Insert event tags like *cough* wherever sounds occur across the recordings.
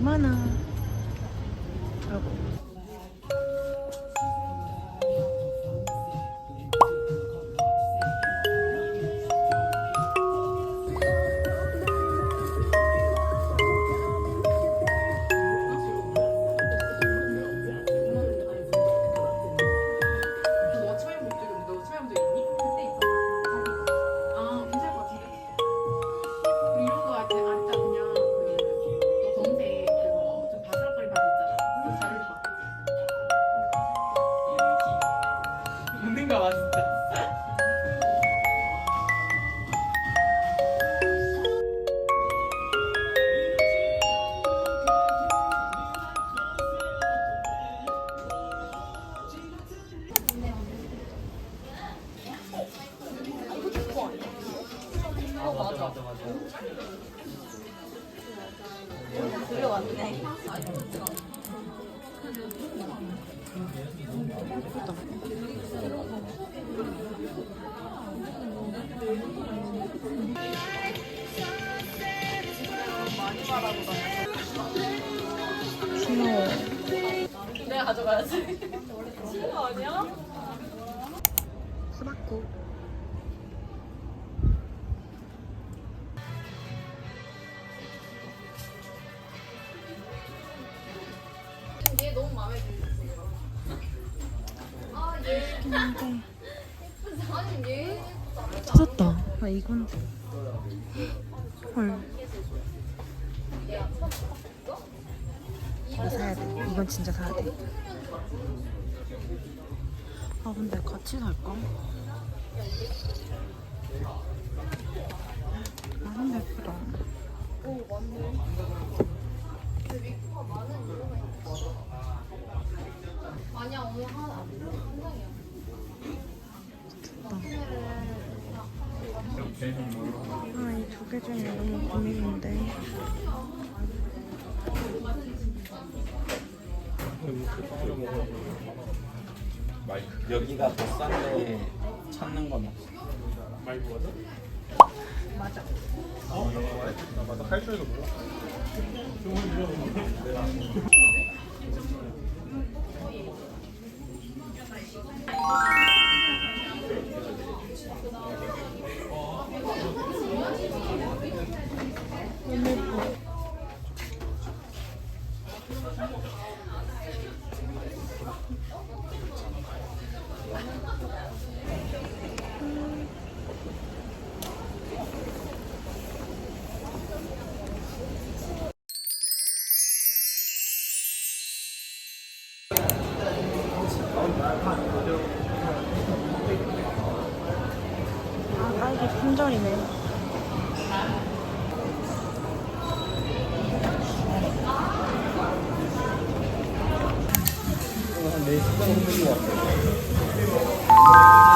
money. 처음 가봤을 귀여워. 내가 가져가야지. 신호 아니야? 수박국. 진짜 사야 돼. 아 근데 같이 살까? 아 근데 예쁘다. 아, 이 아이 두 개 중에 너무 고민인데. 마이크. 여기가 더 싼데 예, 찾는 건 없어. 마이크 아, 맞아? 아, 맞아. 어? 나 맞아. 할 줄도 몰라. 아, 딸기 품절이네. 내 식당 것같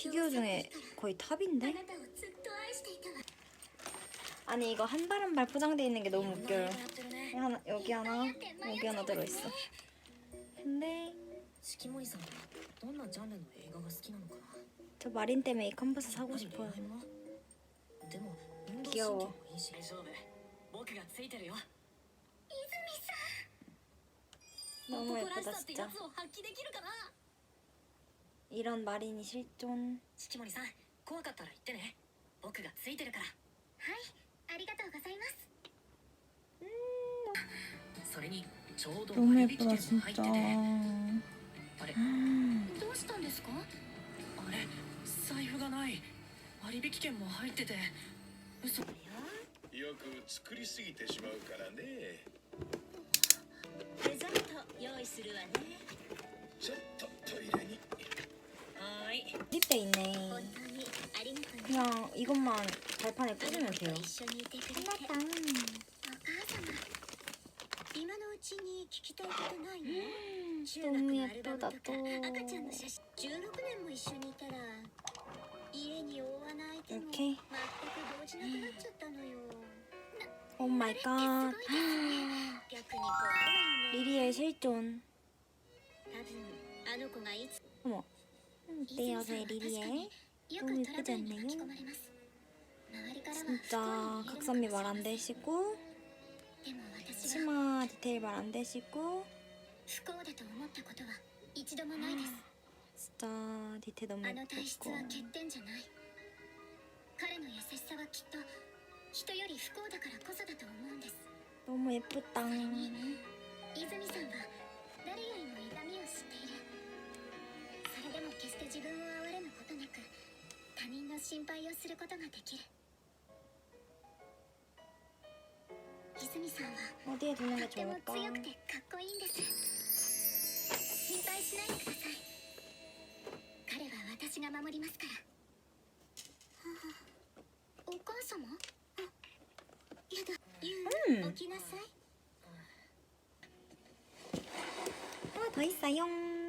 피규어 중에 거의 탑인데? 아니 이거 한 발 한 발 포장돼 있는 게 너무 웃겨요. 하나, 여기 하나, 여기 하나 들어있어. 근데 저 마린 때문에 이 컴퍼스 사고 싶어요. 귀여워. 너무 예쁘다 진짜. 이런 마린이 실존 式守さん怖かったら言ってね僕がついてるからはいありがとうございますそれにちょうど 너무 割 예쁘다 引券も入って 진짜. てあれどうしたんですかあれ財布がない割引券も入ってて 嘘よよく作りすぎてしまうからねデザート用意するわね 앞뒷배 있네. 그냥 이것만 발판에 꽂으면 돼요. 끝났다. 너무 예쁘다 또. 이렇게. 오 마이 갓. 리리의 실존. 어머. 음, 어때요, 저의 리리의? よく 너무 トラブルに 예쁘지 않나요? 巻き込まれます周りからは不幸 진짜 に言える 각선미 のか 말 も 안 しれません 되시고 でも私は 치마 디테일 말 안 되시고 不幸だと思ったことは一度もないです 진짜 디테일 너무 あの体質 예쁘고 は欠点じゃない彼の優しさはきっと人より不幸だからこそだと思うんです 너무 예쁘다. 泉さんは誰より 決して自分を憐れむことなく他人の心配をすることができる泉さんは 어디에 두는 と 게 っても 좋을까? 強くてかっこいいんです心配しないでください彼は私が守りますからはあお母様あやだユウ、起きなさい 하나 더 있어요.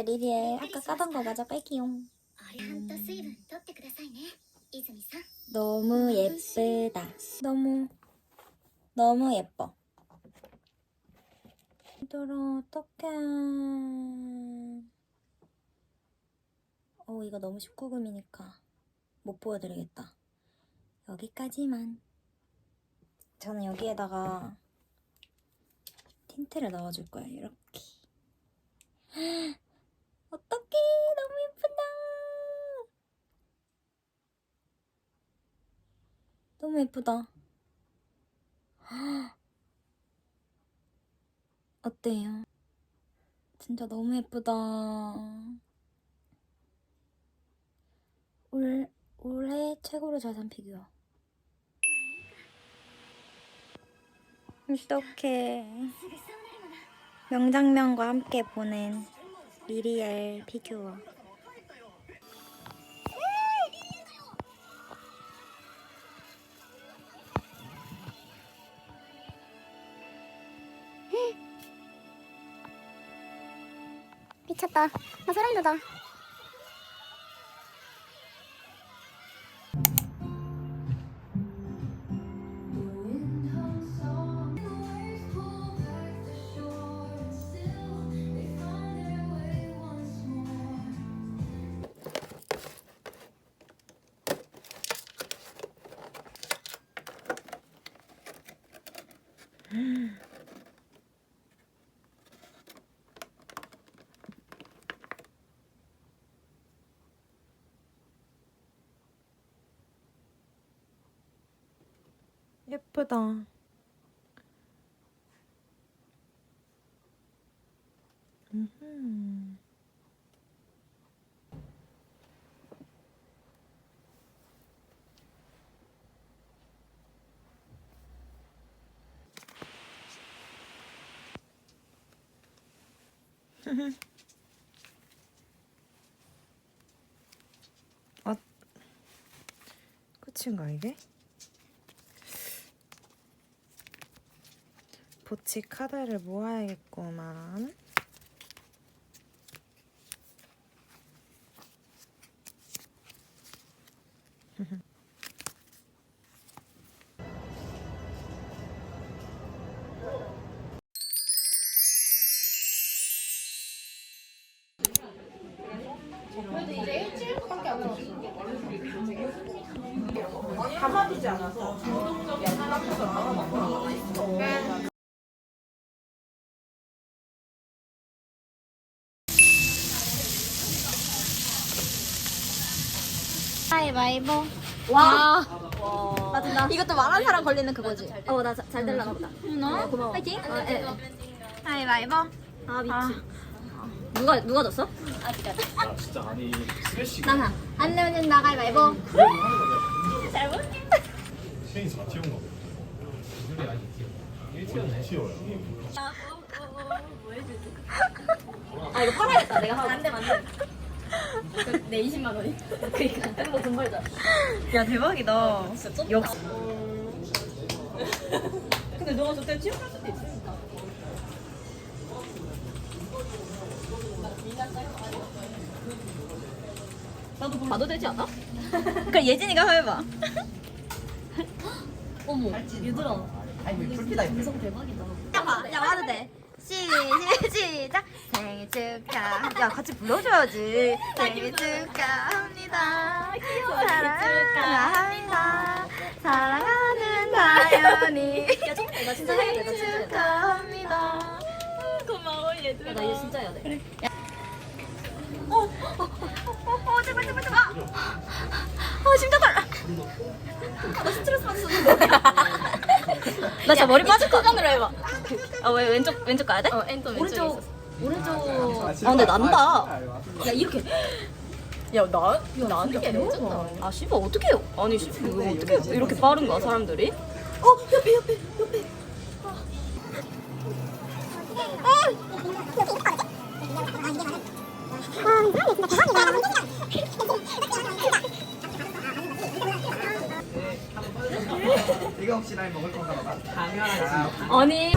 그릴이에 아까 까던 거 마저 뺄게용. 너무 예쁘다. 너무 너무 예뻐. 이도로 어떡해. 어 이거 너무 19금이니까 못 보여드리겠다. 여기까지만. 저는 여기에다가 틴트를 넣어줄 거예요. 이렇게. 어떡해 너무 예쁘다. 너무 예쁘다. *gasps* 어때요? 진짜 너무 예쁘다. 올, 올해 최고로 잘 산 피규어. 어떡해. 명장면과 함께 보낸 리리엘 피규어. 미쳤다. 나 돋아. 예쁘다. 아, 끝인가 이게? 같이 카드를 모아야겠구만. 가위바위보. 와. 맞다. 이것도 말한 사람 걸리는 그거지. 어, 나잘 되려나 보다. 너? 고마워. 파이팅. 어, 예. 가위바위보. 아, 미치. 누가 누가 졌어? 아 진짜 아니 스매시 *laughs* 나나. 안 내면 나 가위바위보. 체인 4티어인가 봐. 그래 아니 1티어네. 1티어야. 아, 이거 팔아야겠다. 내가 하고. 안돼, 안돼. 내 20만 원이. 그러니까 그거 돈 벌자. 야 대박이다. 역시. 근데 너가 저때 취업할 수도 있으니까. 나도 봐도 되지 않아? *laughs* 그럼 예진이가 해봐. 어머, 얘들아. 아니 풀피다 감성 대박이다. 야, 봐. 야, 봐도 돼. 시, 시, 시작. 생일 축하. 야, 같이 불러줘야지. 생일 축하합니다. 사랑합니다. 사랑하는 다현이. 야, 정말 나 진짜 해야 돼. 나 진짜 해야 돼. 축하합니다. 고마워 야, 얘들아. 나 이거 진짜 해야 돼. 어, 제발, 제발, 제발. 어, 심장 달라. 나 스트레스 받았어. 나 진짜 머리 빠질 것 같아. 해봐. 아 왜 왼쪽 왼쪽 가야 돼? 어, 엔터 오른쪽. 오른쪽. 아 근데 난다. 야, 이렇게. 야 나? 나한테 이게. 아 씨발 어떻게? 아니 씨발 이거 어떻게 이렇게 빠른 거야 사람들이? 이거 떡시나이 먹을 건가 봐. 당연하지. 아, 언니.